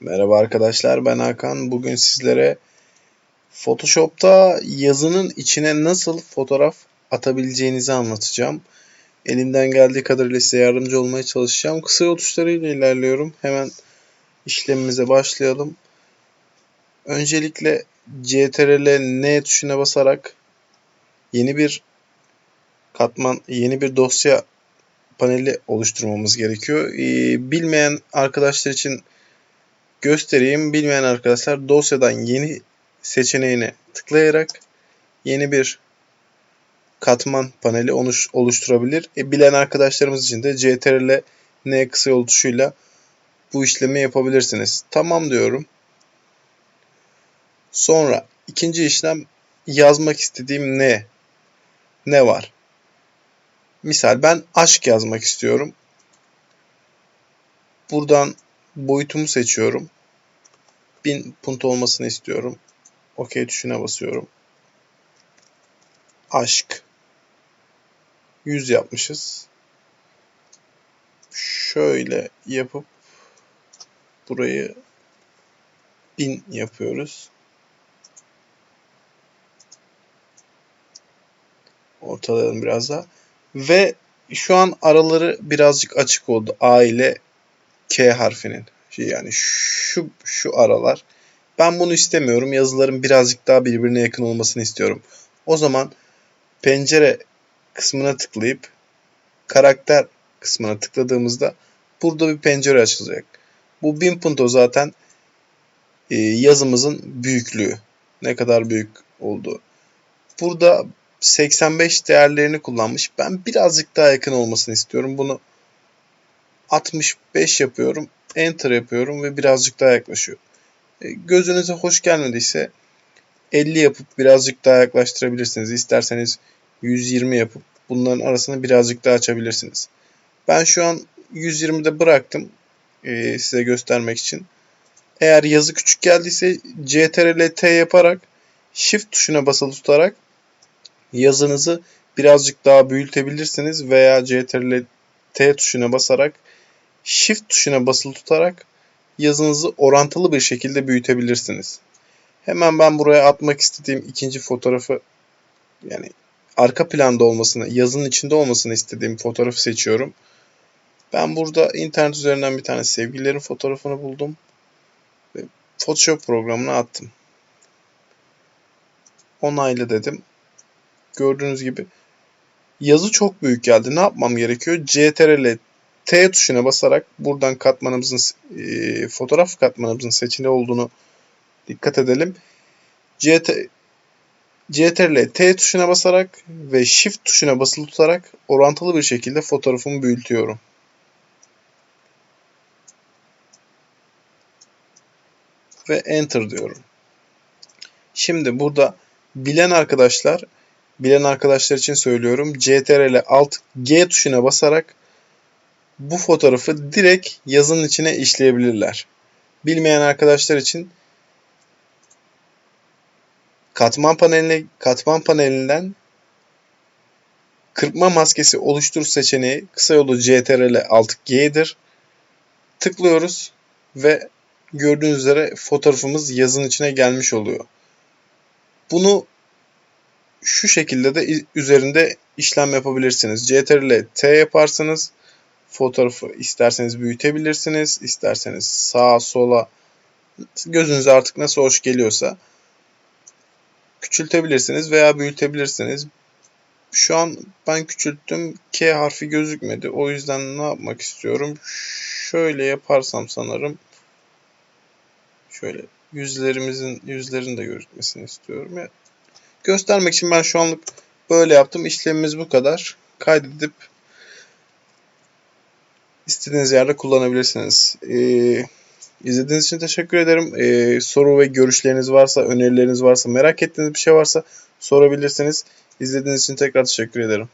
Merhaba arkadaşlar ben Hakan. Bugün sizlere Photoshop'ta yazının içine nasıl fotoğraf atabileceğinizi anlatacağım. Elimden geldiği kadarıyla size yardımcı olmaya çalışacağım. Kısa yol tuşlarıyla ilerliyorum. Hemen işlemimize başlayalım. Öncelikle CTRL N tuşuna basarak yeni bir katman, yeni bir dosya paneli oluşturmamız gerekiyor. Ee, bilmeyen arkadaşlar için göstereyim. Bilmeyen arkadaşlar dosyadan yeni seçeneğine tıklayarak yeni bir katman paneli oluşturabilir. E, bilen arkadaşlarımız için de CTRL N kısa yol tuşuyla bu işlemi yapabilirsiniz. Tamam diyorum. Sonra ikinci işlem yazmak istediğim ne? Ne var? Misal ben aşk yazmak istiyorum. Buradan boyutumu seçiyorum. 1000 punt olmasını istiyorum. OK tuşuna basıyorum. Aşk. 100 yapmışız. Şöyle yapıp burayı 1000 yapıyoruz. Ortalayalım biraz daha. Ve şu an araları birazcık açık oldu. A ile K harfinin. Şey yani şu şu aralar. Ben bunu istemiyorum. Yazıların birazcık daha birbirine yakın olmasını istiyorum. O zaman pencere kısmına tıklayıp karakter kısmına tıkladığımızda burada bir pencere açılacak. Bu 1000 punto zaten e, yazımızın büyüklüğü. Ne kadar büyük olduğu. Burada 85 değerlerini kullanmış. Ben birazcık daha yakın olmasını istiyorum. Bunu 65 yapıyorum. Enter yapıyorum ve birazcık daha yaklaşıyor. E, gözünüze hoş gelmediyse 50 yapıp birazcık daha yaklaştırabilirsiniz. İsterseniz 120 yapıp bunların arasını birazcık daha açabilirsiniz. Ben şu an 120'de bıraktım e, size göstermek için. Eğer yazı küçük geldiyse CTRL T yaparak Shift tuşuna basılı tutarak yazınızı birazcık daha büyütebilirsiniz veya CTRL T tuşuna basarak Shift tuşuna basılı tutarak yazınızı orantılı bir şekilde büyütebilirsiniz. Hemen ben buraya atmak istediğim ikinci fotoğrafı yani arka planda olmasını, yazının içinde olmasını istediğim fotoğrafı seçiyorum. Ben burada internet üzerinden bir tane sevgililerin fotoğrafını buldum. Ve Photoshop programına attım. Onayla dedim. Gördüğünüz gibi yazı çok büyük geldi. Ne yapmam gerekiyor? CTRL T tuşuna basarak buradan katmanımızın e, fotoğraf katmanımızın seçili olduğunu dikkat edelim. CT, CTRL T tuşuna basarak ve Shift tuşuna basılı tutarak orantılı bir şekilde fotoğrafımı büyütüyorum. Ve Enter diyorum. Şimdi burada bilen arkadaşlar, bilen arkadaşlar için söylüyorum. CTRL Alt G tuşuna basarak bu fotoğrafı direkt yazının içine işleyebilirler. Bilmeyen arkadaşlar için katman paneline katman panelinden kırpma maskesi oluştur seçeneği kısa yolu CTRL Alt G'dir. Tıklıyoruz ve gördüğünüz üzere fotoğrafımız yazın içine gelmiş oluyor. Bunu şu şekilde de üzerinde işlem yapabilirsiniz. CTRL T yaparsanız fotoğrafı isterseniz büyütebilirsiniz. isterseniz sağa sola gözünüze artık nasıl hoş geliyorsa küçültebilirsiniz veya büyütebilirsiniz. Şu an ben küçülttüm. K harfi gözükmedi. O yüzden ne yapmak istiyorum? Şöyle yaparsam sanırım şöyle yüzlerimizin yüzlerini de gözükmesini istiyorum. Ya, göstermek için ben şu anlık böyle yaptım. İşlemimiz bu kadar. Kaydedip istediğiniz yerde kullanabilirsiniz. Ee, izlediğiniz için teşekkür ederim. Ee, soru ve görüşleriniz varsa, önerileriniz varsa, merak ettiğiniz bir şey varsa sorabilirsiniz. İzlediğiniz için tekrar teşekkür ederim.